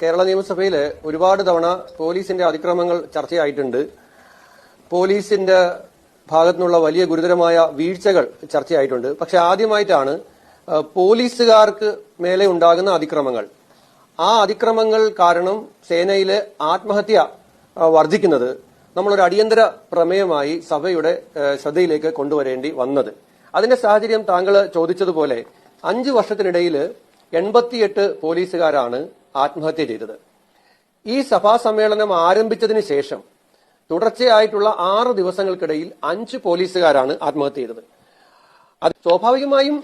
കേരള നിയമസഭയിൽ ഒരുപാട് തവണ പോലീസിന്റെ അതിക്രമങ്ങൾ ചർച്ചയായിട്ടുണ്ട്. പോലീസിന്റെ ഭാഗത്തുനിന്നുള്ള വലിയ ഗുരുതരമായ വീഴ്ചകൾ ചർച്ചയായിട്ടുണ്ട്. പക്ഷെ ആദ്യമായിട്ടാണ് പോലീസുകാർക്ക് മേലെ ഉണ്ടാകുന്ന അതിക്രമങ്ങൾ. ആ അതിക്രമങ്ങൾ കാരണം സേനയിലെ ആത്മഹത്യ വർദ്ധിക്കുന്നത് നമ്മളൊരു അടിയന്തര പ്രമേയമായി സഭയുടെ ശ്രദ്ധയിലേക്ക് കൊണ്ടുവരേണ്ടി വന്നത്. അതിന്റെ സാഹചര്യം താങ്കൾ ചോദിച്ചതുപോലെ അഞ്ചു വർഷത്തിനിടയിൽ എൺപത്തിയെട്ട് പോലീസുകാരാണ് ആത്മഹത്യ ചെയ്തത്. ഈ സഭാ സമ്മേളനം ആരംഭിച്ചതിന് ശേഷം തുടർച്ചയായിട്ടുള്ള ആറ് ദിവസങ്ങൾക്കിടയിൽ അഞ്ച് പോലീസുകാരാണ് ആത്മഹത്യ ചെയ്തത്. അത് സ്വാഭാവികമായും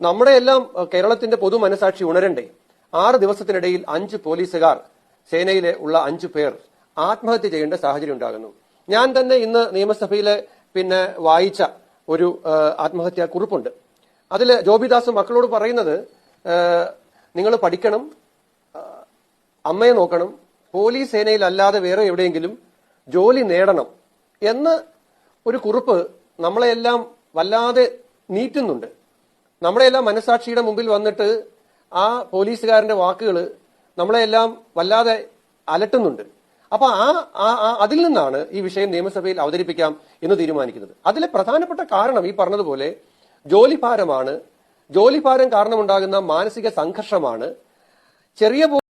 നമ്മുടെ എല്ലാം കേരളത്തിന്റെ പൊതു മനസാക്ഷി ഉണരണ്ടേ. ആറ് ദിവസത്തിനിടയിൽ അഞ്ച് പോലീസുകാർ സേനയിലെ ഉള്ള അഞ്ചു പേർ ആത്മഹത്യ ചെയ്യേണ്ട സാഹചര്യം ഉണ്ടാകുന്നു. ഞാൻ തന്നെ ഇന്ന് നിയമസഭയിലെ പിന്നെ വായിച്ച ഒരു ആത്മഹത്യാ കുറിപ്പുണ്ട് അതിൽ ജോബിദാസ് മക്കളോട് പറയുന്നത് നിങ്ങൾ പഠിക്കണം അമ്മയെ നോക്കണം പോലീസ് സേനയിൽ അല്ലാതെ വേറെ എവിടെയെങ്കിലും ജോലി നേടണം എന്ന് ഒരു കുറിപ്പ് നമ്മളെല്ലാം വല്ലാതെ നീറ്റുന്നുണ്ട്. നമ്മളെല്ലാം മനസാക്ഷിയുടെ മുമ്പിൽ വന്നിട്ട് ആ പോലീസുകാരന്റെ വാക്കുകൾ നമ്മളെല്ലാം വല്ലാതെ അലട്ടുന്നുണ്ട്. അപ്പൊ ആ അതിൽ നിന്നാണ് ഈ വിഷയം നിയമസഭയിൽ അവതരിപ്പിക്കാം എന്ന് തീരുമാനിക്കുന്നത്. അതിലെ പ്രധാനപ്പെട്ട കാരണം ഈ പറഞ്ഞതുപോലെ ജോലിഭാരമാണ്. ജോലിഭാരം കാരണമുണ്ടാകുന്ന മാനസിക സംഘർഷമാണ്. ചെറിയ